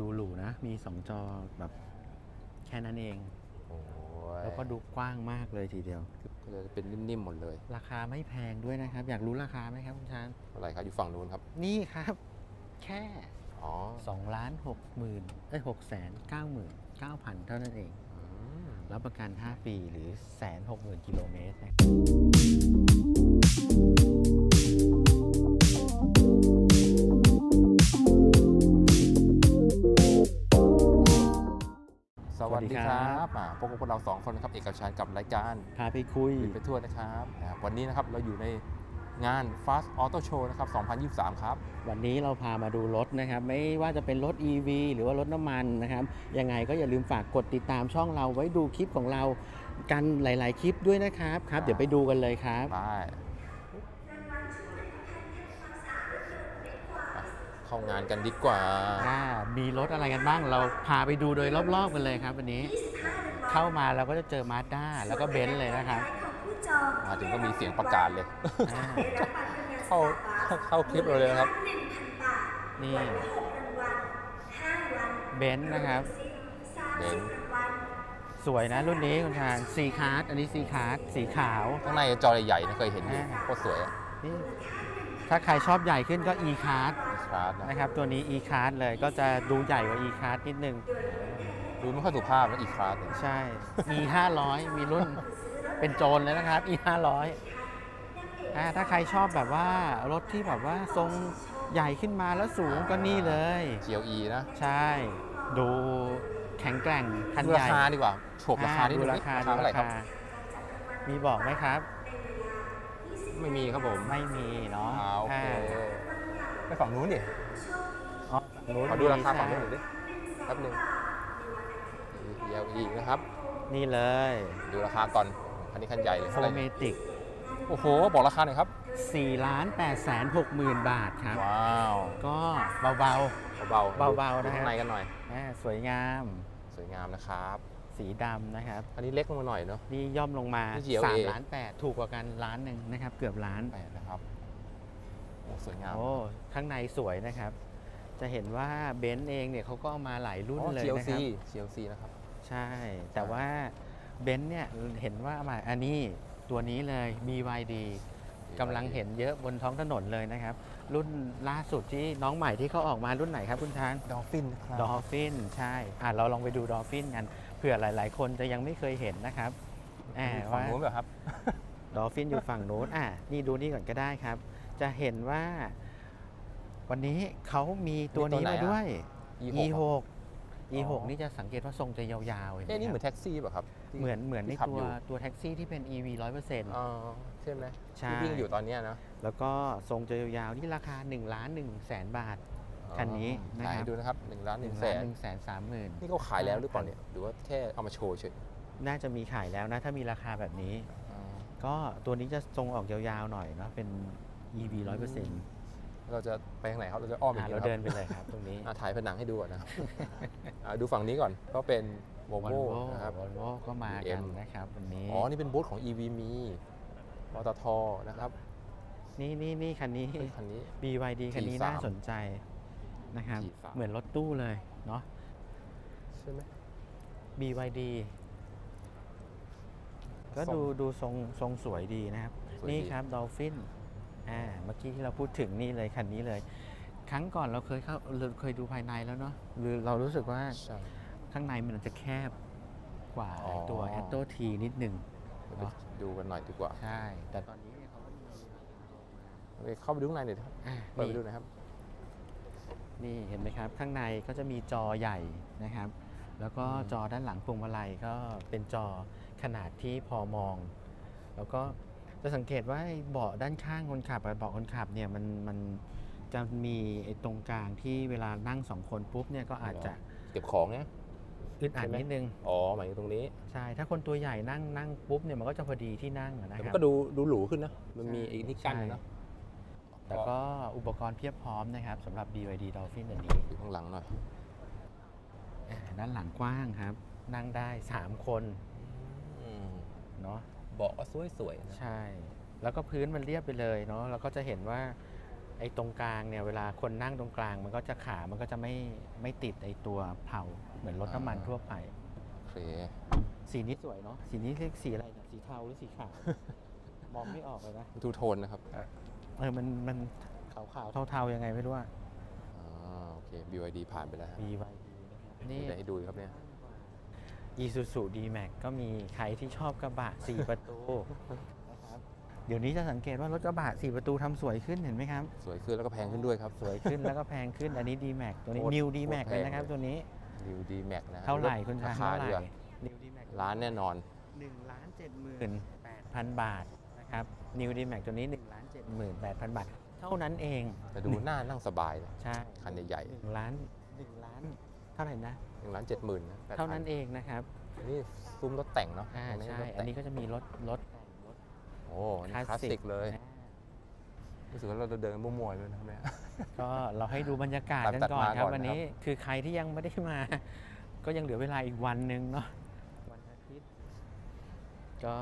ดูหรูนะ มี2จอแบบแค่นั้นเอง โอ้ยแล้วก็ดูกว้างมากเลยทีเดียว ก็เลยเป็นนิ่มๆหมดเลย ราคาไม่แพงด้วยนะครับ อยากรู้ราคาไหมครับคุณชานอะไรครับอยู่ฝั่งนู้นครับ นี่ครับ แค่อ๋อ2ล้าน6หมื่นเอ้ย6แสน9หมื่น9พันเท่านั้นเอง อืมรับประกัน 5 ปีหรือแสน6หมื่นกิโลเมตรนะ สวัสดีครับอ่าพบกับพวกเราสองคนนะครับเอกชัยกับรายการพาไปคุยบินไปทั่วนะครับอ่าวันนี้นะครับเราอยู่ในงาน Fast Auto Show นะครับ 2023 ครับ วันนี้เราพามาดูรถนะครับ ไม่ว่าจะเป็นรถ EV หรือว่ารถน้ำมันนะครับ ยังไงก็อย่าลืมฝากกดติดตามช่องเราไว้ดูคลิปของเรากันหลาย ๆ คลิปด้วยนะครับครับ เดี๋ยวไปดูกันเลยครับ ไป เข้างานกันดีกว่า อ่ามีรถอะไรกันบ้าง เราพาไปดูโดยรอบๆกันเลยครับวันนี้ เข้ามาเราก็จะเจอมาสด้าแล้วก็เบนซ์เลยนะครับมาถึงก็มีเสียงประกาศเลย อ่าเข้าเข้าคลิปเราเลยนะครับ นี่เบนซ์นะครับ เบนซ์สวยนะรุ่นนี้คุณทานซีคาร์ดอันนี้ซีคาร์ดสีขาว ข้างในจอใหญ่ๆนะเคยเห็นอยู่อ่า โคตรสวยอะนี่ถ้าใครชอบใหญ่ขึ้นก็ e card คลาสนะนะครับ ตัวนี้ e card เลยก็จะดูใหญ่กว่า e card นิดนึง ดูไม่ค่อยสุภาพนะอีกคลาสเนี่ยใช่ e 500มีรุ่นเป็นโจรเลยนะครับ e 500อ่าถ้าใครชอบแบบว่ารถที่แบบว่าทรงใหญ่ขึ้นมาแล้วสูงก็นี่เลย GLE นะ ใช่ ดูแข็งแกร่งคันดูใหราญ่คาดีกว่าโฉบราคาอ่ที่ดูดูราคาดูเท่าไหร่ราครับคามีบอกไหมครับ ไม่มีครับผม ไม่มีเนาะอ่าโอเคอ่า ไปฝั่งนู้นดิอ๋อฝั่งนู้นขอดูราคามีฝั่งนู้นหใช่น่อยดิแป๊บหนึง GLE นะครับ นี่เลยดูราคาก่อนคันนี้คันใหญ่เลยโฟเท่าไหร่เมเนี่ยติกโอ้โห บอกราคาหน่อยครับ 4ล้าน8แสน6หมื่นบาทครับ ว้าวก็เบา เบาๆเบาๆดูนะฮะข้างในกันหน่อย ๆอ่าสวยงาม สวยงามนะครับ สีดำนะครับ อันนี้เล็กลงมาหน่อยเนาะ นี่ย่อมลงมานี่ GLA 3ล้าน8ถูกกว่ากันล้านหนึ่งนะครับ เกือบล้าน แปดนะครับโอ้สวยงาม โอ้ข้างในสวยนะครับ จะเห็นว่าเบนซ์เองเนี่ยเขาก็เอามาหลายรุ่นอ๋อเลย GLC นะครับ GLC นะครับ ใช่ แต่ว่าเบนซ์เนี่ยเห็นว่ามาอันนี้ตัวนี้เลย BYD กำลังเห็นเยอะบนท้องถนนเลยนะครับ รุ่นล่าสุดที่น้องใหม่ที่เขาออกมารุ่นไหนครับคุณทางดอลฟินนะครับดอลฟินใช่อะเราลองไปดูดอลฟินกันเผื่อหลาย ๆ คนจะยังไม่เคยเห็นนะครับอ่าฝั่งว่านู้นแบบครับดอลฟินอยู่ฝั่งโน้นอะนี่ดูนี่ก่อนก็ได้ครับ จะเห็นว่า วันนี้เขามีตัวนี้มีตัวไหนมาอะด้วย E6 E6 อ๋ E6 อนี่จะสังเกตว่าทรงจะยาวๆเห็นไหมเอ๊ะนี่เหมือนครับแท็กซี่ป่ะครับที่เหมือนเหมือนในที่ขับตัวอยู่ตัวแท็กซี่ที่เป็น EV 100%อ๋อใช่ไหมใช่ที่วิ่งอยู่ตอนเนี้ยนะแล้วก็ทรงจะยาวๆที่ราคา1ล้าน1แสนบาทคันนี้นะขายครับให้ดูนะครับ1ล้าน1 1แสล้านน1แสนสามหมื่นนี่เขาขายแล้วหรือเปล่าเนี่ยหรือว่าแค่เอามาโชว์เฉยน่าจะมีขายแล้วนะ ถ้ามีราคาแบบนี้อ๋อก็ตัวนี้จะทรงออกยาวๆหน่อยเนาะเป็น EV 100%อเราจะไปทางไหนครับ เราจะอ้อมอย่าง่ะนี้เราเหรอเดินคไปรับเลยครับตรงนี้อะถ่ายผนังให้ดูก่อนนะครับอะดูฝั่งนี้ก่อนก็เป็น v o l วอล v o โว่นะครับวอลโว่ก็มากัน BM นะครับวันนี้อ๋อ นี่เป็นบูธของ EV มีปตทนะครับ นี่นี่นี่คันนี้เฮ้ยคันนี้ BYD คันนี้ G3 น่าสนใจนะครับ G3 เหมือนรถตู้เลยเนาะใช่ไหม BYD ก็ทรงดูดูทรงทรงสวยดีนะครับสวยนี่ดีครับดอลฟิน อ่าเมื่อกี้ที่เราพูดถึงนี่เลยคันนี้เลย ครั้งก่อนเราเคยเข้าเราเคยดูภายในแล้วเนาะหรือเรารู้สึกว่าใช่ ข้างในมันอาจจะแคบกว่าอ๋อ ตัว a t o T นิดหนึ่ง เดี๋ยวไปเนอะ ดูกันหน่อยดีกว่าใช่ แต่ตอนนี้เนี่ยเขาก็มีไปเข้าไปดูข้างในหน่อยครับอะเปิดไปนี่ดูหนะครับ นี่เห็นไหมครับ ข้างในก็จะมีจอใหญ่นะครับ แล้วก็อืม จอด้านหลังพวงมาลัยก็เป็นจอขนาดที่พอมอง แล้วก็ จะสังเกตว่าไอ้เบาะด้านข้างคนขับกับเบาะคนขับเนี่ยมันมันจะมีไอ้ตรงกลางที่เวลานั่งสองคนปุ๊บเนี่ยก็อาจจะเก็บของเนี่ยอึดอัดใช่ไหมนิดนึง อ๋อ หมายถึงตรงนี้ ใช่ ถ้าคนตัวใหญ่นั่งนั่งปุ๊บเนี่ยมันก็จะพอดีที่นั่งอะนะแต่คมันรับ ก็ดูดูหรูขึ้นนะ มันมีใช่ไอ้ที่กั้นใช่เนาะแล้วก็อุปกรณ์เพียบพร้อมนะครับสำหรับ BYD Dolphin อันนี้อยู่ข้างหลังหน่อยอ่าด้านหลังกว้างครับ นั่งได้ 3 คนอืมเนาะ เบาะก็สวยๆนะใช่ แล้วก็พื้นมันเรียบไปเลยเนาะแล้วก็จะเห็นว่าไอ้ตรงกลางเนี่ยเวลาคนนั่งตรงกลาง มันก็จะขามันก็จะไม่ไม่ติดไอ้ตัวเผาเหมือนรถน้ำมันอ่าทั่วไปโอเคสีนี้สวยเนาะสีนี้เรียกสีอะไรเนี่ยสีเทาหรือสีขาว มองไม่ออกเลยนะทูโทนนะครับเออมันมันขาวขาวๆเทาๆยังไงไม่รู้อะอ่าโอเค BYD ผ่านไปแล้วฮะ BYD นะครับนี่นี่ได้ให้ดูครับเนี่ย Isuzu D-Max ก็มีใครที่ชอบกระบะ 4 ประตูนะครับเดี๋ยวนี้จะสังเกตว่ารถกระบะ 4 ประตูทำสวยขึ้นเห็นไหมครับ สวยขึ้นแล้วก็แพงขึ้นด้วยครับ สวยขึ้นแล้วก็แพงขึ้นอันนี้ D-Max ตัวนี้ โคตร New D-Max โคตรแพเลยงนะครับเลยตัวนี้ ดิวดีแม็กนะฮะเท่าไหร่คุณราชาคาเท่าไหดีร่กว่า New D-Max ร้านแน่นอน 1ล้าน7หมื่น8,000บาทนะครับ New D-Max ตัวนี้1ล้าน7หมื่น8,000บาท เท่านั้นเองแต่ดูหน้านั่งสบายนะใช่คันใหญ่หนึ่งล้านหนึ่งล้านเท่าไหร่นะๆ หนึ่งล้านเจ็ดหมื่นนะ8,000เท่านั้นเองนะครับ นี่ซุ้มรถแต่งเนาะอ่าตรงนี้ใช่รถอันแต่งนี้ก็จะมีรถรถแต่งรถโอ้อันนี่คลาสสิกเลยอ่ารู้สึกว่าเราเดินมั่วๆเลยนะครับเนี่ยก็เราให้ดูบรรยากาศตัดกันตัดก่อนมาครับก่อนวันนี้นะครับคือใครที่ยังไม่ได้มา ก็ยังเหลือเวลาอีกวันหนึ่งเนาะวันอาทิตย์ ก็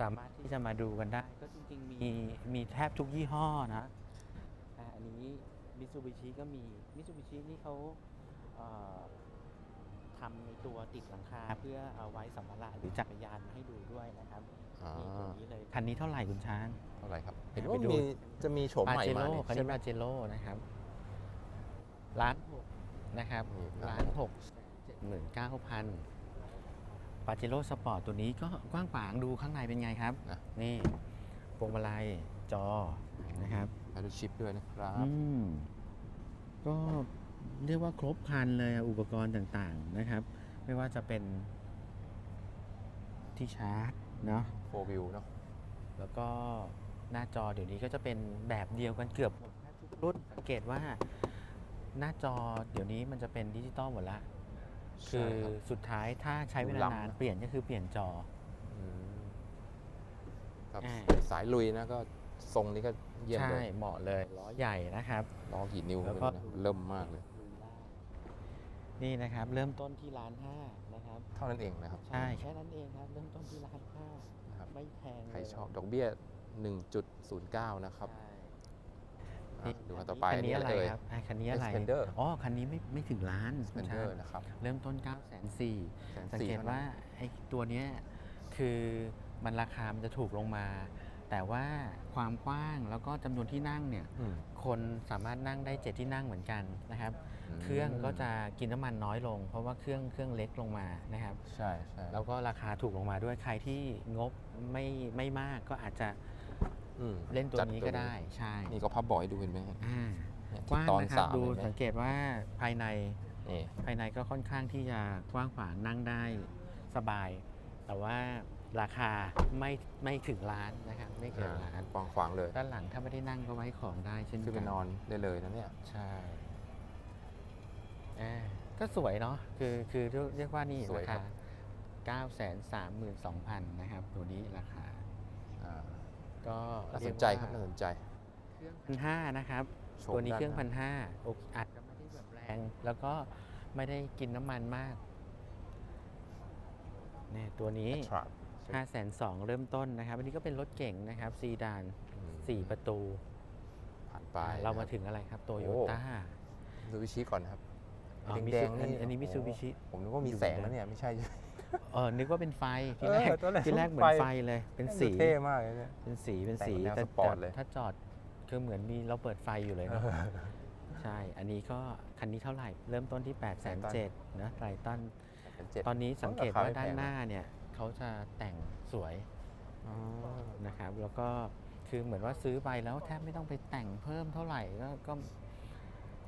สามารถที่จะมาดูกันได้ ก็จริงๆมีมีแทบทุกยี่ห้อนะอ่าอันนี้มิ t ซูบิชิก็มีมิ t ซูบิชินี่เขาเอ่อ ทำในตัวติดหลังคาเพื่อเอาไว้สัมภาระหรือจักรยานมาให้ดูด้วยนะครับอ่านี่ตัวนี้เลยคันนี้เท่าไหร่คุณช้างเท่าไหร่ครับเห็นไปว่าดูมีจะมีโฉมปาใหม่เจมาโร่นี่คันใช่นี้ไหมปาเจโร่นะครับล้านหกนะครับนี่ล้าล้านนหกเจ็ดหมื่นเก้าพันปาเจโร่สปอร์ตตัวนี้ก็กว้างขวางดูข้างในเป็นไงครับนะนี่พวงมาลัยจอนะครับแพดชิปด้วยนะครับอืมก็ เรียกว่าครบครันเลยอะอุปกรณ์ต่างๆนะครับ ไม่ว่าจะเป็นที่ชาร์จเนาะโฟวิวเนาะแล้วก็หน้าจอเดี๋ยวนี้ก็จะเป็นแบบเดียวกันเกือบหมดแทบทุกรุ่นสังเกตว่าหน้าจอเดี๋ยวนี้มันจะเป็นดิจิตอลหมดละคือใช่รับสุดท้ายถ้าใช้เวดูลาล้ำนานนะเปลี่ยนก็คือเปลี่ยนจออืมครับอ่าสายลุยนะก็ทรงนี้ก็เยี่ยมใช่เลยเหมาะเลย ล้อใหญ่นะครับ ล้อกี่นิ้วแล้วไม่ก็รู้นะเริ่มมากเลย นี่นะครับ เริ่มต้นที่ล้านห้านะครับ เท่านั้นเองนะครับ ใช่แค่นั้นเองครับเริ่มต้นที่ล้านห้านะครับ ไม่แพงใครเลยชอบดอกเบี้ย 1.09 นะครับใช่อะดูคันต่อไปคันนี้อะไรเอ่ยครับอะคันนี้อะไร Xpander อ๋อคันนี้ไม่ไม่ถึงล้านคุณ Spender ช้างนะครับเริ่มต้น9 4 0 0 0แสนสังสี่เกตท่นั้นว่าไอ้ตัวเนี้ยคือมันราคามันจะถูกลงมา แต่ว่าความกว้างแล้วก็จำนวนที่นั่งเนี่ยอืม คนสามารถนั่งได้เจ็ดที่นั่งเหมือนกันนะครับมเครื่องก็จะกินน้ำมันน้อยลง เพราะว่าเครื่องเครื่องเล็กลงมานะครับ ใช่ใช่แล้วก็ราคาถูกลงมาด้วยใครที่งบไม่ไม่มากก็อาจจะอืมเล่นตัวจันี้ก็ได้ใช่นี่ก็พับเบาะให้ดูเห็นไหมฮะอ่าเนี่ยกว้างตอนนะครัสาบมดูเห็นไหมสังเกตว่าภายในนี่ ภายในก็ค่อนข้างที่จะกว้างขวางนั่งได้สบาย แต่ว่า ราคาไม่ไม่ถึงล้านนะครับไม่เกินล้านกว้างขวางเลย ด้านหลังถ้าไม่ได้นั่งก็ไว้ของได้เช่นขึ้นไปกันนอนได้เลยนะเนี่ยใช่อ่าก็สวยเนาะคือคือเรียกว่านี่สวยราครัคาบ9 3 2 0 0 0 นะครับ ตัวนี้ราคาอ่าก็น่าสนใจครับน่าสนใจเครื่องพันห้านะครับโฉมตัวนี้ด้าเครื่องหาพันห้าอาจจะไม่ได้แบบแรง แล้วก็ไม่ได้กินน้ำมันมากเนี่ยตัวนี้ Attract 5 2 0 0 0เริ่มต้นนะครับ อันนี้ก็เป็นรถเก่งนะครับซีดานอืม4ประตู ผ่านไปอ่าเรามานะคบถึงอะไรครับโตโยโอ้ต้ามิซูบิชิก่อนนะครับอ๋อแดง Mitsu- ๆนี่อันนี้มิโอ้ซูบิชิ ผมนึกว่ามีอยู่แสงนะแล้วเนี่ย ไม่ใช่ใช่ไหมเออนึกว่าเป็นไฟที่เออแรกตอนแรกที่แรกเหมือนไฟไฟเลย เป็นสีเท่มากเลยเนี่ยเป็นสีเป็นสีแต่งแนวแต่สปอร์ตแต่เลยถ้าจอดคือเหมือนมีเราเปิดไฟอยู่เลยเนอะใช่ อันนี้ก็คันนี้เท่าไหร่ เริ่มต้นที่8 7 0 0 0นะไตรตันเป็นเจ็ดตอนนี้สังเกตราคาว่าไม่แพงด้านหน้าเนี่ย เขาจะแต่งสวยอ๋อนะครับ แล้วก็คือเหมือนว่าซื้อไปแล้วแทบไม่ต้องไปแต่งเพิ่มเท่าไหร่ก็ก็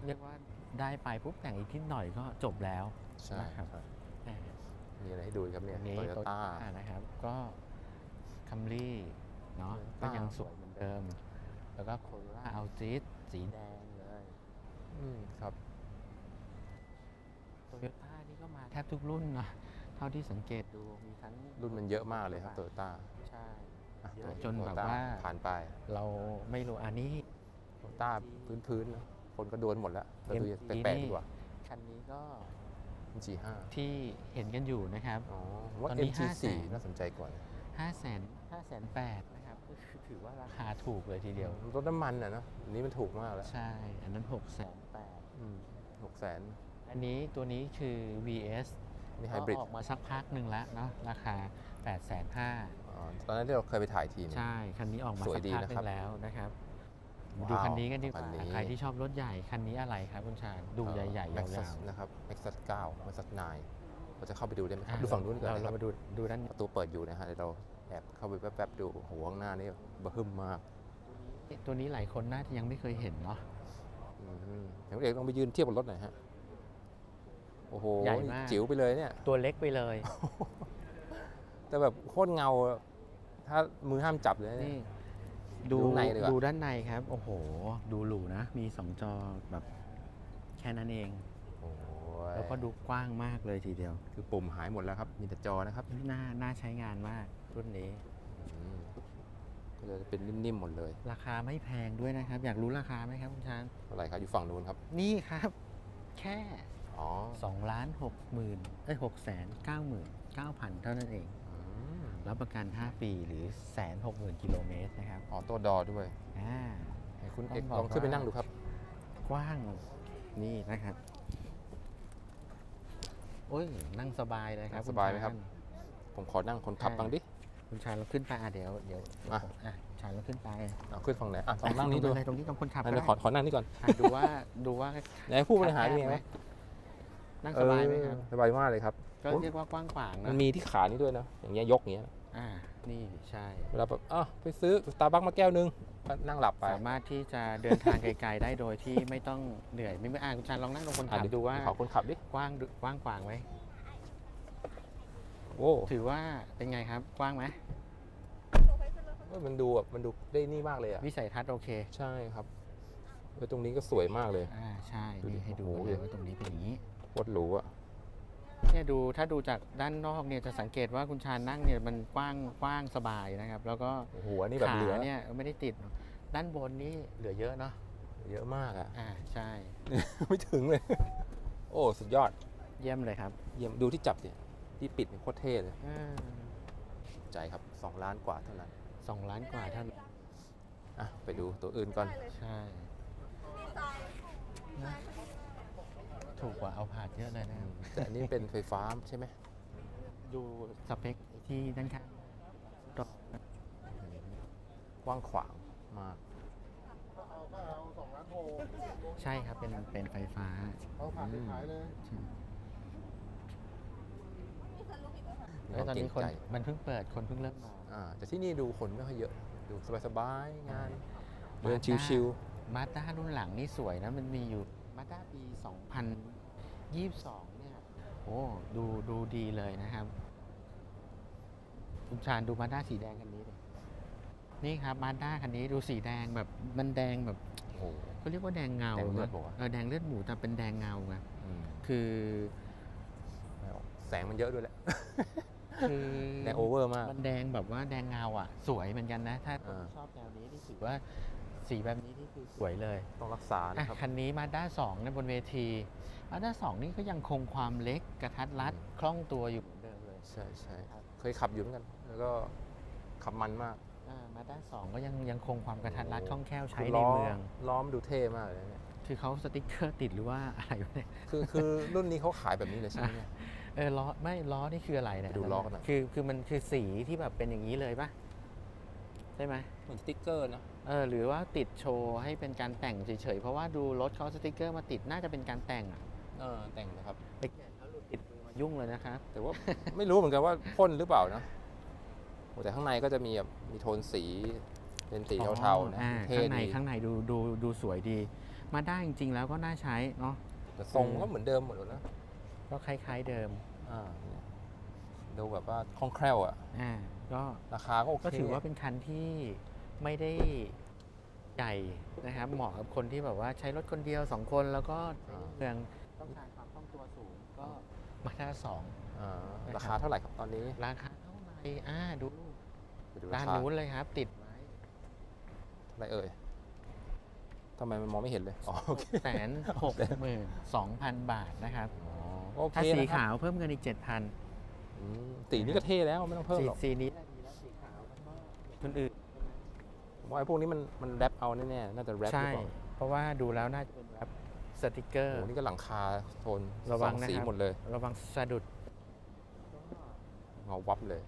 เรียกว่าได้ไปปุ๊บแต่งอีกนิดหน่อยก็จบแล้วใช่นะครับใช่อ่ามีอะไรให้ดูอีกครับเนี่ยอันนี้โตโยโตต้าต้านะครับ ก็คัมรี่เนาะ Toyota ก็ยังสวยเหมือนเดิม แล้วก็โคโรล่าอัลติสสีแดงเลยอืมครับโตโยต้านี่ก็มาแทบทุกรุ่นเนาะ เท่าที่สังเกตดูมีทั้งรุ่นมันเยอะมากเลยครับโตโยต้าใช่อะเยอะตัวจนแบบ Toyota ว่าผ่านไป เราไม่รู้อันนี้โตโยต้าพื้นๆนะคนก็โดนหมดแล้วเราดู MG แปลกๆดีกว่าคันนี้ก็ G5 ที่เห็นกันอยู่นะครับอ๋อผมว่าตอนนี้ MG4 500,000น่าสนใจกว่านะ5 0 0 0 0 0 5 8 0 0 0นะครับก็คือถือว่าราคาถูกเลยทีเดียว รถน้ำมันอะเนอะอันนี้มันถูกมากแล้ว ใช่ อันนั้น6แสนแปดหกแสนอันนี้ตัวนี้คือ VS นี่ไฮก็บริดออกมาสักพักหนึ่งแล้วเนาะราคา 8 5 0 0 0ตอนนั้นที่เราเคยไปถ่ายทีม ใช่ คันนี้ออกมาสวยสักดีพักนะหนึครับงแล้วนะครับว้าวดูคันนี้กันดีกคัว่านนี้ใครที่ชอบรถใหญ่ คันนี้อะไรครับคุณชาญดูใหญ่ๆแม็ยากซัสวนะครับแม็กซัสเก้าแม็กซัสนเราจะเข้าไปดูได้ไหมๆครับอะดูฝั่งนู้นก่อนเรานะคเรารับมาดูดูด้านประตูเปิดอยู่นะฮะเดี๋ยวเราแอบเข้าไปแป๊บๆดูโอ้โหข้างหน้านี่บะฮึมมาก ตัวนี้หลายคนน่าจะยังไม่เคยเห็นเนาะอืมเดี๋ยวคุณเอกลองไปยืนเทียบบนรถหน่อยฮะ โอ้โหใหญ่มาก จิ๋วไปเลยเนี่ย ตัวเล็กไปเลย แต่แบบโคตรเงาอะถ้ามือห้ามจับเลยเนี่ย นี่ดูดูข้างในดีกว่า ดูด้านในครับ โอ้โห ดูหรูนะ มีสองจอแบบแค่นั้นเอง โอ้ยแล้วก็ดูกว้างมากเลยทีเดียว คือปุ่มหายหมดแล้วครับมีแต่จอนะครับน่าน่าใช้งานมากรุ่นนี้ อืมก็จะเป็นนิ่มๆหมดเลยราคาไม่แพงด้วยนะครับ อยากรู้ราคาไหมครับคุณชานเท่าไหร่ครับอยู่ฝั่งนู้นครับ นี่ครับ แค่ อ๋อ2ล้าน6หมื่นเอ้ย6แสน9หมื่น9พันเท่านั้นเองอืมรับประกัน 5 ปีหรือแสน6หมื่นกิโลเมตรนะครับออโต้ดอด้วยอ่าให้คุณต้เอองกบอกลองขึ้นไปว่านั่งดูครับ กว้างนี่นะครับ โอ้ยนั่งสบายเลยครับนั่งสบายไหมครับณชผมขอนั่งคนขับใช่บ้างดิคุณชายเราขึ้นไปอะเดี๋ยวเดี๋ยวอะอะชายเราขึ้นไปเอาขึ้นฝั่งไหนอะลองนั่งนี่ดูตรงตรงนี้กับคนขับอันก็นี้ได้ขอขอนั่งนี่ก่อนอะดูว่าดูว่าไหนผู้บริหารเป็นไงไหมวะ นั่งสบายไหมครับ เออสบายมากเลยครับก็โอ้เรียกว่ากว้างขวางมันะนมีที่ขานี่ด้วยนะ อย่างเงี้ยยกอย่างเงี้ย อ่า นี่ใช่ เวลาแบบอ้าวไปซื้อสตาร์บัคมาแก้วนึงก็นั่งหลับไปสามารถที่จะเดินทางไกลๆได้โดยที่ไม่ต้องเหนื่อย ไม่ไม่อ่านคุณชายลองนั่งตรงคนอะขับเดี๋ยวดูว่าขอคนขับดิ กว้างดูกว้างขวางไหม โอ้ถือว่าเป็นไงครับ กว้างไหมเว้ยมันดูแบบมันดูได้นี่มากเลยอะ วิสัยทัศน์โอเค ใช่ครับเออตรงนี้ก็สวยมากเลย อ่า ใช่ดูดินี่ให้ดูโอ้โหเลยว่าตรงนี้เป็นอย่างนี้ โคตรหรูอะเนี่ยดูถ้าดูจากด้านนอกเนี่ยจะสังเกตว่าคุณชาญนั่งเนี่ยมันกว้างกว้างสบายนะครับ แล้วก็โอ้โหอันนี้แบบขาเหลือเนี่ยไม่ได้ติด ด้านบนนี่เหลือเยอะเนาะเยอะมากอะอ่าใช่ ไม่ถึงเลย โอ้สุดยอด เยี่ยมเลยครับ เยี่ยมดูที่จับดิที่ปิดเนี่ยโคตรเท่เลยอ่าใจครับ2ล้านกว่าเท่านั้นสองล้านกว่าเท่านั้นอะไปดูตัวอื่นก่อน ใช่นะ ถูกกว่าเอาผาดเยอะเลยนะครับแต่อันนี้เป็นไฟฟ้าใช่ไหมดูสเปคที่ด้านข้างกว้างขวางมาก ใช่ครับเป็นเป็นไฟฟ้าเอาผ่านไปขายเลย ใช่มีแล้วคตอวามนเก่นี้งคนใจ มันเพิ่งเปิดคนเพิ่งเริ่มมาอ่าแต่ที่นี่ดูคนไม่ค่อยเยอะ ดูสบายๆงานมาเดินด้าชิวมาด้ารุ่นหลังนี่สวยนะมันมีอยู่ มาด้าปี 2022 เนี่ย โอ้ ดูดูดีเลยนะครับ คุณชาญดูมาด้าสีแดงคันนี้ดินี่ครับมาด้าคันนี้ดูสีแดงแบบมันแดงแบบๆโอ้โหเขาเรียกว่าแดงเงาแดงเลือดนะบอกว่าเออแดงเลือดหมูแต่เป็นแดงเงาไงอืมคือไม่ออกแสงมันเยอะด้วยแหละคือแดงโอเวอร์มาก มันแดงแบบว่าแดงเงาอะ สวยเหมือนกันนะ ถ้าอ่าชอบแนวนี้นี่ถือว่า สีแบบนี้นี่คือสวยเลยต้องรักษาอะนะครับคันนี้มาด้าสองในยบนเวทีมาด้าสองนี่ก็ยังคงความเล็กกระทัดรัดอืมคล่องตัวอยู่เหมือนเดิมเลยใช่ใช่เคยขับอยู่เหมือนกัน แล้วก็ขับมันมากมาด้าสองก็ยังยังคงความกระทัดรัดคล่องแคล่วใช้คือในล้เมืองล้อมดูเท่มากเลยเนี่ยคือเขาสติ๊กเกอร์ติดหรือว่าอะไรวะเนี่ยคือคือรุ่นนี้เขาขายแบบนี้เลยใช่ไหมเนี่ยเออล้อไม่ล้อนี่คืออะไรเนี่ยดูล้อกันหน่อยคือคือมันคือสีที่แบบเป็นอย่างนี้เลยปะใช่ไหมเหมือนสติ๊กเกอร์นะ เออหรือว่าติดโชว์ให้เป็นการแต่งเฉยๆ เพราะว่าดูรถเขาสติ๊กเกอร์มาติดน่าจะเป็นการแต่งอะเออแต่งนะครับ ไปแกะเขาหลุดติดมือมายุ่งเลยนะครับ แต่ว่า ไม่รู้เหมือนกันว่าพ่นหรือเปล่านะโอ้แต่ข้างในก็จะมีแบบมีโทนสีเป็นสีเทาๆนะอ่าเท่ข้างในดีข้างในดูดูดูสวยดี มาได้จริงๆแล้วก็น่าใช้เนาะ แต่ทรงก็เหมือนเดิมหมดเลยนะก็คล้ายๆเดิมอ่าเนี่ยดูแบบว่าคล่องแคล่วอะอ่าก็ราคาก็โอเคก็ถือว่าเป็นคันที่ไม่ได้ ใหญ่นะครับเหมาะกับคนที่แบบว่าใช้รถคนเดียวสองคนแล้วก็เมืองต้องการความคล่องตัวสูงก็มาด้าสองอ่านะครับราคาเท่าไหร่ครับตอนนี้ ราคาเท่าไหร่อ่าดูไปดูราด้านคานู้นเลยครับ ติดไว้เท่าไหร่เอ่ยทำไมมันมองไม่เห็นเลยอ๋อโอเคแสนหกหมื่นสองพันบาทนะครับอ๋อโอเคถ้าสีนะครับขาวเพิ่มเงินอีกเจ็ดพันอืมสีนี้ก็เท่แล้วไม่ต้องเพิ่มสีหรอกสีนี้ดีแล้วสีขาวแล้วก็คนอื่น ว่าไอ้พวกนี้มันมันแรปเอาแน่ๆน่าจะแรปหรือใช่เปล่าเพราะว่าดูแล้วน่าจะเป็นแบบสติกเกอโอ้ร์ โหนี่ก็หลังคาโทนระวังสอนะครับ สีหมดเลยระวังสะดุดเงาวับเลย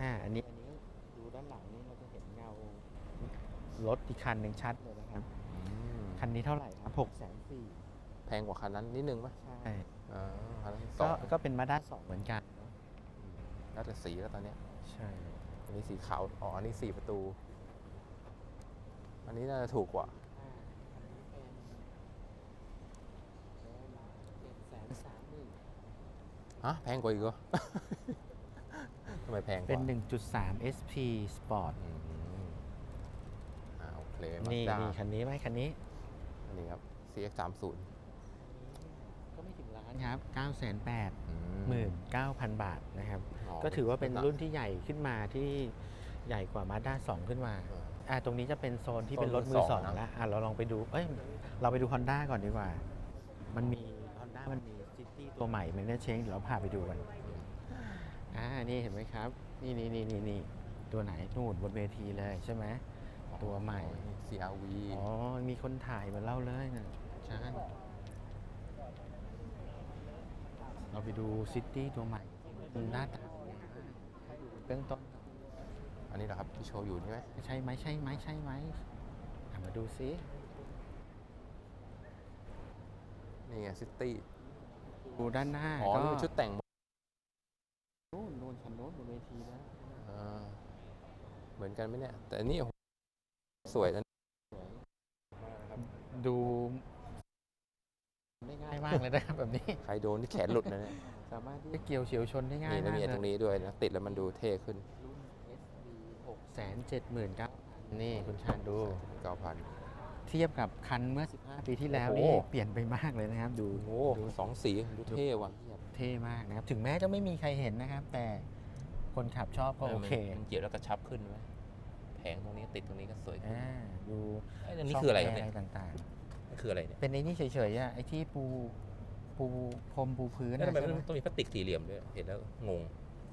อ่าอันนี้อันนี้ดูด้านหลังนี่เราจะเห็นเงารถอีกคันหนึ่งชัดเลยนะครับ คันนี้เท่าไหร่ครับหกแสนสี่แพงกว่าคันนั้นนิดนึงไหมใช่อ่าคันนั้นสก็องก็เป็นมาด้าสองเหมือนกันแล้วแต่สีแล้วตอนเนี้ยใช่ อันนี้สีขาว อ๋อ อันนี้สี่ประตู อันนี้น่าจะถูกกว่าฮะแพงกว่าอีกเหรอ ทำไมแพงกว่าเป็น 1.3 SP Sport อืมอ่าโอเคนี่ Mazda นี่คันนี้ไหมคันนี้อันนี้ครับ CX 3 0ก็ไม่ถึงล้านครับ 9 8 9อื0บาทนะครับอ๋อก็ถือว่าเป็นหกรุ่นที่ใหญ่ขึ้นมาที่ใหญ่กว่า Mazda 2 ขึ้นมา เออ อ่าตรงนี้จะเป็นโซนที่โซนเป็นรถมืมืออสสอองงนะแล้วอะเราลองไปดูเอ้ยเราไปดู Honda ก่อนดีกว่า มันมี Honda มันมี City ตัวใหม่มันได้เช้งเดี๋ยวเราพาไปดูกันอ่านี่เห็นไหมครับ นี่นี่นี่นี่นี่ตัวไหนนู่นบนเวทีเลยใช่ไหมตัวใหม่อ๋อนี่ CRV อ๋อ มีคนถ่ายเหมือนเล่าเลยนะใช่เราไปดูซิตี้ตัวใหม่มันหน้าตาเป็นยังไงบ้างให้ดูเบื้องต้นก่ อนอันนี้นะครับที่โชว์อยู่นี่ไหมใช่ไหมใช่ไหมใช่ไหมอะมาดูซินี่ไงซิตี้ดูด้านหน้าอ๋อก็นี่เป็นชุดแต่งนู่นนู่นคันโน้นบนเวทีแล้วอ่าเหมือนกันไหมเนี่ย แต่อันนี่สวยนะดูได้ง่ายมากเลยนะครับแบบนี้ ใครโดนที่แขนหลุดนะเนี่ยสามารถที่จะเกี่ยวเฉียวชนได้ง่ายนี่แล้วมากมีเลยตรงนี้ด้วยนะติดแล้วมันดูเท่ขึ้นรุ่น SB 6 7 9 0 0 0นี่คุณชาญดู เก้าพัน เทียบกับคันเมื่อ 15 ปีที่แล้วโอ้นี่โห เปลี่ยนไปมากเลยนะครับ ดูโอ้โหสองสีดูเท่ว่ะเท่มากนะครับ ถึงแม้จะไม่มีใครเห็นนะครับ แต่คนขับชอบก็โอเคมันเกี่ยวแล้วกระชับขึ้นไหมแผงตรงนี้ติดตรงนี้ก็สวยขึ้นอ่าดูเอ้ยอันนี้คืออะไรครับเนี่ยช่งแต่างนี่คืออะไรเนี่ยๆ เป็นไอ้นี่เฉยๆอะไอ้ที่ปูปูพรมปูพื้นแล้วทำไมอะใช่มันไหมต้องมีพลาสติกสี่เหลี่ยมด้วยเห็นแล้วงง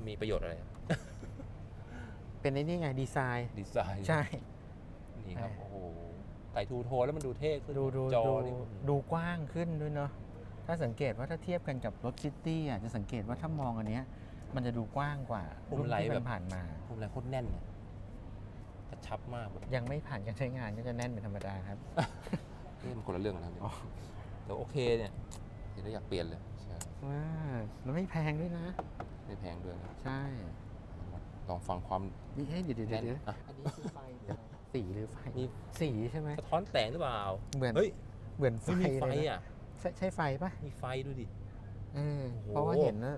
มีประโยชน์อะไร เป็นไอ้นี่ไงดีไซน์ดีไซน์ใช่ นี่ครับใช่โอ้โหใส่ทูโทนแล้วมันดูเท่ขึ้นดูดูจอดูนี่ดูกว้างขึ้นด้วยเนาะถ้าสังเกตว่าถ้าเทียบกันกับรถซิตี้อะจะสังเกตว่าถ้ามองอันเนี้ย มันจะดูกว้างกว่ารุ่นที่มันผ่านมาพวงมาลัยโคตรแน่นเลยกระชับมากแบบยังไม่ผ่านการใช้งานก็จะแน่นเป็นธรรมดาครับนี่มันคนละเรื่องกันนะเนี่ยอ๋อแต่โอเคเนี่ยเห็นแล้วอยากเปลี่ยนเลยใช่ว้าแล้วไม่แพงด้วยนะ ไม่แพงด้วยนะใช่ ลองฟังความนี่เฮ้ยเดี๋ยวเดี๋ยวแน่นเดี๋ยวอะอันนี้คือไฟหรืออะไรสีหรือไฟมี สีใช่ไหมสะท้อนแสงหรือเปล่า เหมือนเฮ้ยเหมือนไฟไม่มีไฟเลยนะอะ ใช่ใช่ไฟปะมีไฟดูดิ เออโอ้โห เพราะว่าเห็นว่า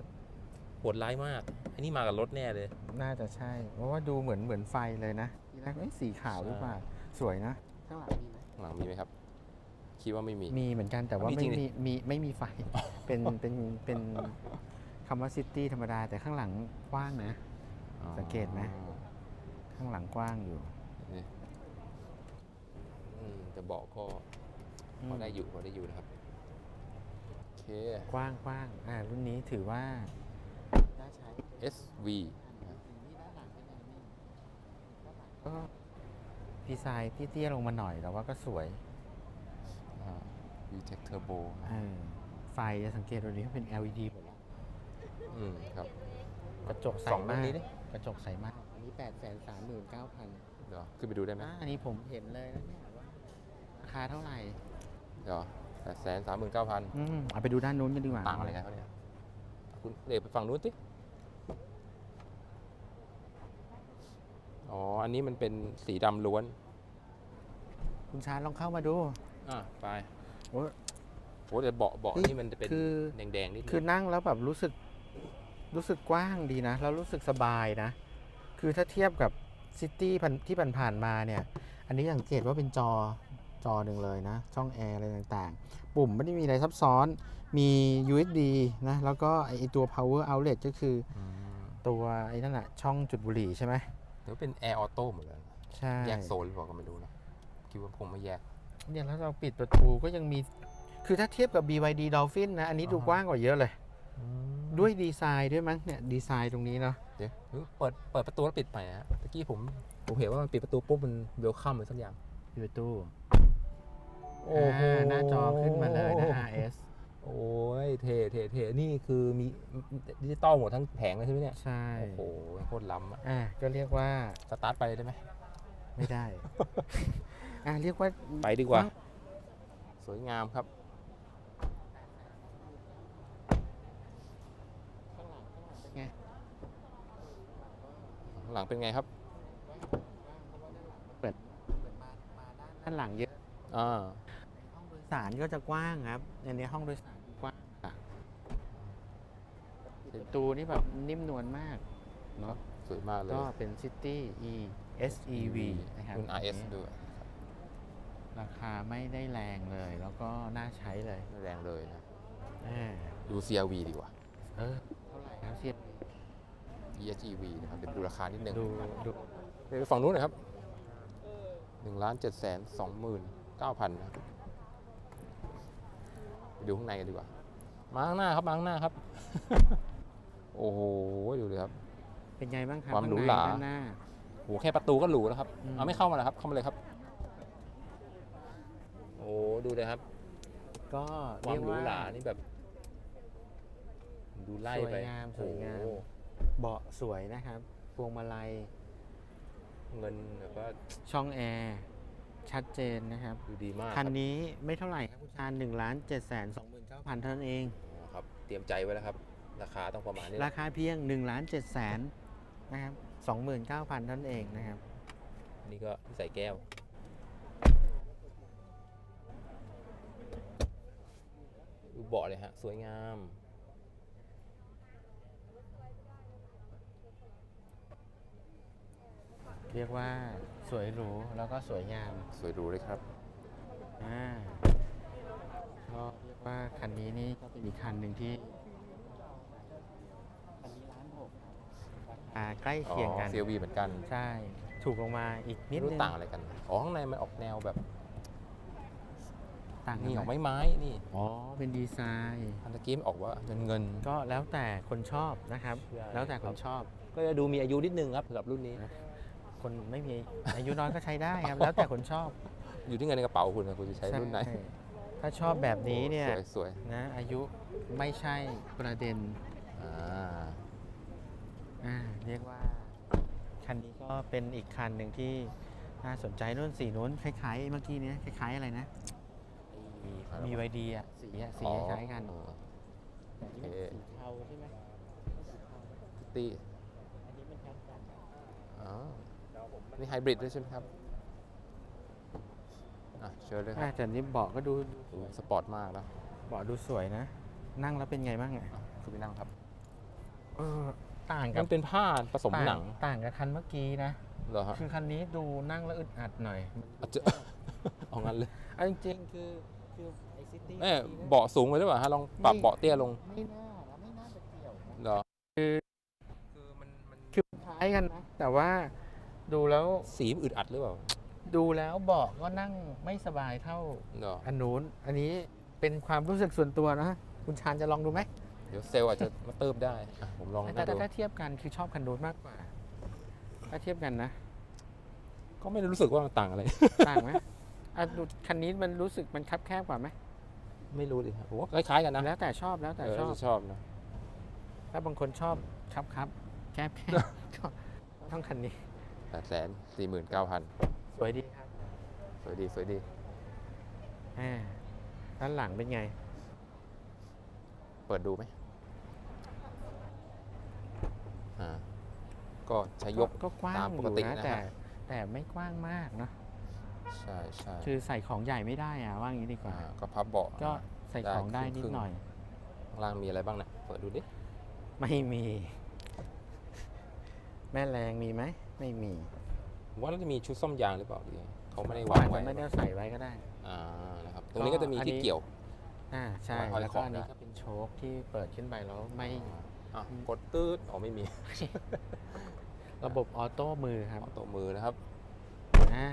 โหดร้ายมาก อันนี้มากับรถแน่เลย น่าจะใช่ เพราะว่าดูเหมือนเหมือนไฟเลยนะทีแรกเอ้ยสีขาวหรือเปล่าสวยนะ ข้างหลังมีไหมข้างหลังมีไหมครับ คิดว่าไม่มี มีเหมือนกันแต่ว่ามีจไม่ริงดิ มีมีไม่มีไฟ เป็นเป็นเป็นคำว่าซิตี้ธรรมดาแต่ข้างหลังกว้างนะ สังเกตไหมอ๋อข้างหลังกว้างอยู่ นี่อืมจะบอกก็พอได้อยู่พอได้อยู่นะครับ โอเค กว้างกว้างอ่ารุ่นนี้ถือว่าน่าใช้ SV นะก็ดีไซน์ที่เตี้ยลงมาหน่อยแต่ว่าก็สวยอ่า VTEC Turbo นะเออไฟจะสังเกตตัวนี้เป็น LED หมดแล้วอืมครับ กระจกใสสองรุ่มานกนี้ดิกระจกใสมากอันนี้8 3 9 0 0 0เดี๋ยวขึ้นไปดูได้ไหมอ่าอันนี้ผมเห็นเลยนะเนี่ยว่าราคาเท่าไหร่ เดี๋ยวแปดแสนสามหมื่นเก้าพันอืมเอาไปดูด้านนู้นกันดีกว่าต่างอะไรกันเขาเนี่ยคุณเด็กไปฝั่งนู้นสิอ๋อ อันนี้มันเป็นสีดำล้วนคุณชาญลองเข้ามาดู อ่าไปโอ้โอ้แต่เบาะเบาะเฮ้ยนี่มันจะเป็นคือ แดงๆนิดนึง คือนั่งแล้วแบบรู้สึก รู้สึกกว้างดีนะ แล้วรู้สึกสบายนะ คือถ้าเทียบกับซิตี้ที่ผ่านๆมาเนี่ย อันนี้สังเกตว่าเป็นจอจอหนึ่งเลยนะ ช่องแอร์อะไรต่างๆ ปุ่มไม่ได้มีอะไรซับซ้อน มี USB นะ แล้วก็ไอตัว power outlet ก็คืออืมตัวไอ้นั่นแหะช่องจุดบุหรี่ใช่ไหมเดี๋ยวเป็นแอร์ออโต้หมดเลยใช่แยกโซนหรือเปล่าก็ไม่รู้นะ คิดว่าคงไม่แยกเนี่ยแล้วเราปิดประตูก็ยังมี คือถ้าเทียบกับ BYD Dolphin นะ อันนี้ดูอ่าฮะกว้างกว่าเยอะเลย ด้วยดีไซน์ด้วยมั้งเนี่ยดีไซน์ตรงนี้เนาะเดี๋ยวเฮ้ยเปิดเปิดประตูแล้วปิดใหม่นะฮะตะกี้ผมผมเห็นว่ามันปิดประตูปุ๊บมันเวลคัมเลยสักอย่างอยู่ตู้โอ้โหอ่าหน้าจอขึ้นมาเลยนะ RS โอ้ยเท่เท่เท่นี่คือมีดิจิตอลหมดทั้งแผงเลยใช่ไหมเนี่ยใช่โอ้โหโคตรล้ำอะอ่าก็เรียกว่าสตาร์ทไปเลยได้ไหมไม่ได้อ่าเรียกว่าไปดีกว่า สวยงามครับ ไง ข้าง หลังเป็นไงครับด้านหลังเยอะอ่าห้องโดยสารก็จะกว้างครับในนี้ห้องโดยสารกว้างอะประตูนี่แบบนิ่มนวลมากเนาะสวยมากเลยก็เป็น City E SEV นะครับรุ่น RS อันนี้ด้วยราคาไม่ได้แรงเลย แล้วก็น่าใช้เลยไม่แรงเลยนะอ่าดู CRV ดีกว่า เออ เท่าไหร่ครับเทียบ EHEV นะครับเดี๋ยวไปดูราคานิดนึงดูดูเดี๋ยวไปฝั่งนู้นหน่อยครับหนึ่งล้านเจ็ดแสนสองหมื่นเก้าพันนะครับไปดูข้างในกันดีกว่า มาข้างหน้าครับมาข้างหน้าครับ โอ้โหดูเลยครับ เป็นไงบ้างครับความหรูข้งในหราด้านหน้าโหแค่ประตูก็หรูแล้วครับอืมเอาไม่เข้ามาแล้วครับเข้ามาเลยครับ โอ้ดูเลยครับ ก็ควาเรีมยกหรูว่าหรานี่แบบ ดูไล่ไปสวยงามสวยงามโอ้โห เบาะสวยนะครับพวงมาลัย เงินแบบว่าช่องแอร์ชัดเจนนะครับดูดีมากคันรับนี้ไม่เท่าไหร่ครับคุณชาญหนึ่งล้านเจ็ดแสนสองหมื่นเก้าพันเท่านั้นเองอ๋อครับเตรียมใจไว้แล้วครับ ราคาต้องประมาณนี้แหราละคาเพียง1นึ่งล้านเจ็ดแสนนะครับสองหมื่นเก้าพันเท่านั้นเองนะครับ นี่ก็ใส่แก้วดูเบาะเลยฮะ สวยงาม เรียกว่าสวยหรูแล้วก็สวยงามสวยหรูเลยครับอ่าก็เรียกว่าคันนี้นี่ก็เป็นอีกคันหนึ่งที่คันนี้ล้านหกอ่าใกล้อ๋อเคียงกัน CLV เหมือนกันใช่ ถูกลงมาอีกนิไม่ดรู้นึงต่างอะไรกันอ๋อข้างในมันออกแนวแบบต่างกันี่นออกไหมไม้ไม้นี่อ๋อเป็นดีไซน์ อันตะกี้มันออกว่าเงินเงินก็แล้วแต่คนชอบนะครับใช่แล้วแต่คนชอบก็จะดูมีอายุนิดนึงครับสำหรับรุ่นนี้ คนไม่มีอายุน้อยก็ใช้ได้ครับ แล้วแต่คนชอบอยู่ที่เงินในกระเป๋าคุณนะคุณจะใช้รุ่นไหน ถ้าชอบแบบนี้เนี่ยสวยสวยนะ อายุไม่ใช่ประเด็นอ่าอ่าเรียกว่า คันนี้ก็เป็นอีกคันหนึ่งที่น่าสนใจนู่นสีนู้นคล้ายๆเมื่อกี้เนี้ยคล้ายๆอะไรนะมีไวดีอะสีอะสีคล้ายๆกันอ๋อแต่นี่มันสีเทาใช่ไหมตี้อันนี้มันแคปกันอ๋อ นี่ไฮบริดด้วยใช่ไหมครับอะเชิญเลยคอ่ารับแต่นี่เบาะก็ดูโอ้สปอร์ตมากนะเบาะดูสวยนะ นั่งแล้วเป็นไงบ้างอะอะคุณไปนั่งครับเออต่างกัมันเป็นผ้าผสมหนังต่างกับคันเมื่อกี้นะ เหรอฮะคือคันนี้ดูนั่งแล้วอึดอัดหน่อยอาจจะ เอางั้นเลยเอาจริงๆคือคือไอซิตี้เอ้ยเบาะสูงไปหรือเปล่าฮะลองปรับเบาะเตี้ยลงไม่น่านะไม่น่าจะเกี่ยวนะเหรอ คือคือมันมันคือคล้ายกันนะ แต่ว่า ดูแล้วสีมันอึดอัดหรือเปล่าดูแล้วเบาะก็นั่งไม่สบายเท่าเหรออันนู้นอันนี้เป็นความรู้สึกส่วนตัวนะคุณชานจะลองดูไหมเดี๋ยวเซลล์อาจจะมาเติมได้อะผมลองแต่นั่งแต่ดูถ้าเทียบกันคือชอบคันนู้นมากกว่า ถ้าเทียบกันนะ ก็ไม่ได้รู้สึกว่ามันต่างอะไร ต่างไหมอะดูคันนี้มันรู้สึกมันคับแคบกว่าไหมไม่รู้ดิครับผมว่าคล้ายๆกันนะแล้วแต่ชอบแล้วแต่เออชอบ ชอบนะถ้าบางคนชอบครับครับแคบแคบก็ต้องคันนี้ แปดแสนสี่หมื่นเก้าพันสวยดีครับสวยดีสวยดีอ่าด้านหลังเป็นไง เปิดดูไหมอ่าก็ใช้ยกก็กว้างตามอปยู่กตินะนะแต่ฮะแต่ไม่กว้างมากเนอะใช่ใช่คือใส่ของใหญ่ไม่ได้อะว่างี้ดีกว่าอ่า ก็พับเบาะก็ใส่ของได้นิดหน่อยข้างล่างมีอะไรบ้างนะเปิดดูดิ ไม่มี แม่แรงมีไหม ไม่มีผมว่าน่าจะมีชุดซ่อมยางหรือเปล่าหรือไงเขาไม่ได้เขาวางอาจไว้จะไม่ได้ใส่ไว้ก็ได้ อ่านะครับตรงนี้ก็จะมีอันนี้ที่เกี่ยว อ่าใช่ ไว้ห้อยแล้วขก็องอันนี้ได้ก็เป็นโชคที่เปิดขึ้นไปแล้วไม่อะกดตืดอ๋อไม่มีระบบออโต้มือครับออโต้มือนะครับ อ่า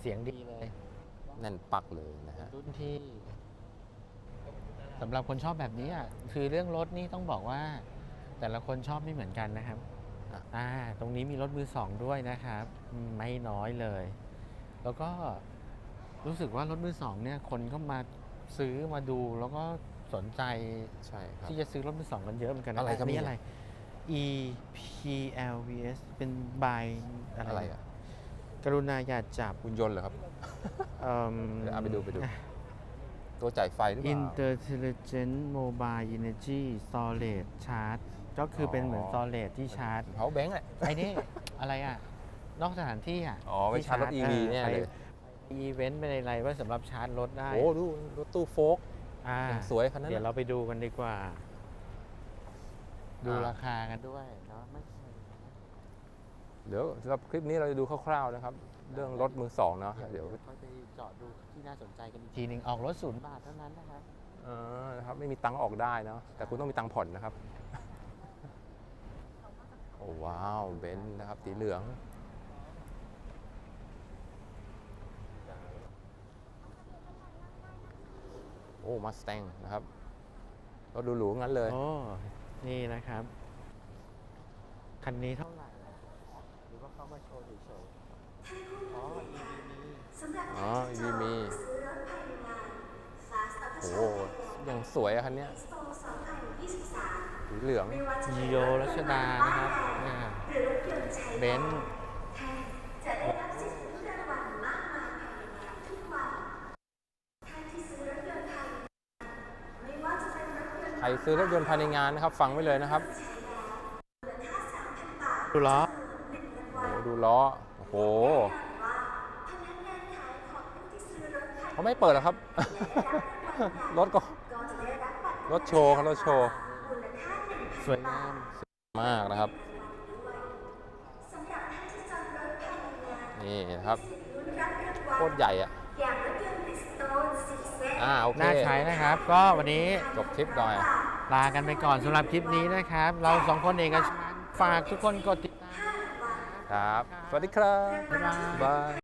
เสียงดีเลย แน่นปักเลยนะฮะรุ่นที่สำหรับคนชอบแบบนี้อะคือเรื่องรถนี่ต้องบอกว่า แต่ละคนชอบไม่เหมือนกันนะครับ อะอ่าตรงนี้มีรถมือสองด้วยนะครับอืมไม่น้อยเลย แล้วก็รู้สึกว่ารถมือสองเนี่ยคนก็มาซื้อมาดูแล้วก็สนใจใช่ครับที่จะซื้อรถมือสองกันเยอะเหมือนกันนะอะไรครับนนี้เนี่ยอะไร EPLVS เป็นบายอะไรอะไรอะอะกรุณาอย่าจับหุ่นยนต์เหรอครับเอิ่มเดี๋ยวเอาไปดูไปดู ตัวจ่ายไฟหรือเปล่า Intelligent Mobile Energy Storage Charge ก็คือเป็นเหมือนอ๋อ storage ที่ชาร์จเขาแบงค์แหละไอ้นี่อะไรอะ นอกสถานที่อะอ๋อไว้ชาร์จรถ EV เนี่ยเลยอีเวนต์เป็นอะไรไว้สำหรับชาร์จรถได้โอ้ดูรถตู้โฟกอ่ายังสวยคันนั้นเดี๋ยวน่ะเราไปดูกันดีกว่า ดูอ่าราคากันด้วยเนาะไม่เดี๋ยวสำหรับคลิปนี้เราจะดูคร่าวๆนะครับ เรื่องรถมือสองเนาะเดี๋ยวค่อยไปเจาะดูที่น่าสนใจกันอีกทีหนึ่งออกรถศูนย์บาทเท่านั้นนะครับเออนะครับไม่มีตังค์ออกได้เนาะแต่คุณต้องมีตังค์ผ่อนนะครับโอ้ว้าว เบนซ์นะครับสีเหลือง โอ้มาส t ต n งนะครับรถหรูๆงั้นเลย โอ้ นี่นะครับ คันนี้เท่าไหร่ หรือว่าเขามาโชว์เฉยๆอ๋อ EV มีอ๋อมีมีโอ้โหยังสวยอะคันเนี้ยสีเหลืองยีโยรัชดานะครับอ่า เบนซ์จะได้รับสิทธิรางวัลมากมายภายในงานทุกวันท่านที่ซื้อรถยนต์ภายในงานไม่ว่าจะเป็นรถยนต์ใครซื้อรถยนต์ภายในงานนะครับ ฟังไว้เลยนะครับมูลค่า3,000บาทดูล้อหนึ่งรางโอ้วัลโหดูล้อ โอ้โหว่าพนักงานขายของผู้ที่ซื้อรถภายในเขาไม่เปิดหรอกครับ รถก็ก็จะได้รับบัตรรถโชว์ครับ รถโชว์มูลค่า1,000สวยงามมากนะครับ สำหรับท่านที่จองรถภายในงานนี่นะครับสิทธิ์ลุ้นรับรางวัลโคตรใหญ่อะอย่างรถยนต์บริสโตนสีเซตอ่าโอเคน่าใช้นะครับ ก็วันนี้จบคลิปหน่อยลากันไปก่อนสำหรับคลิปนี้นะครับ เราสองคนเองก็ฝากทุกคนกดติดตามครับ สวัสดีครับ บ๊ายบายบาย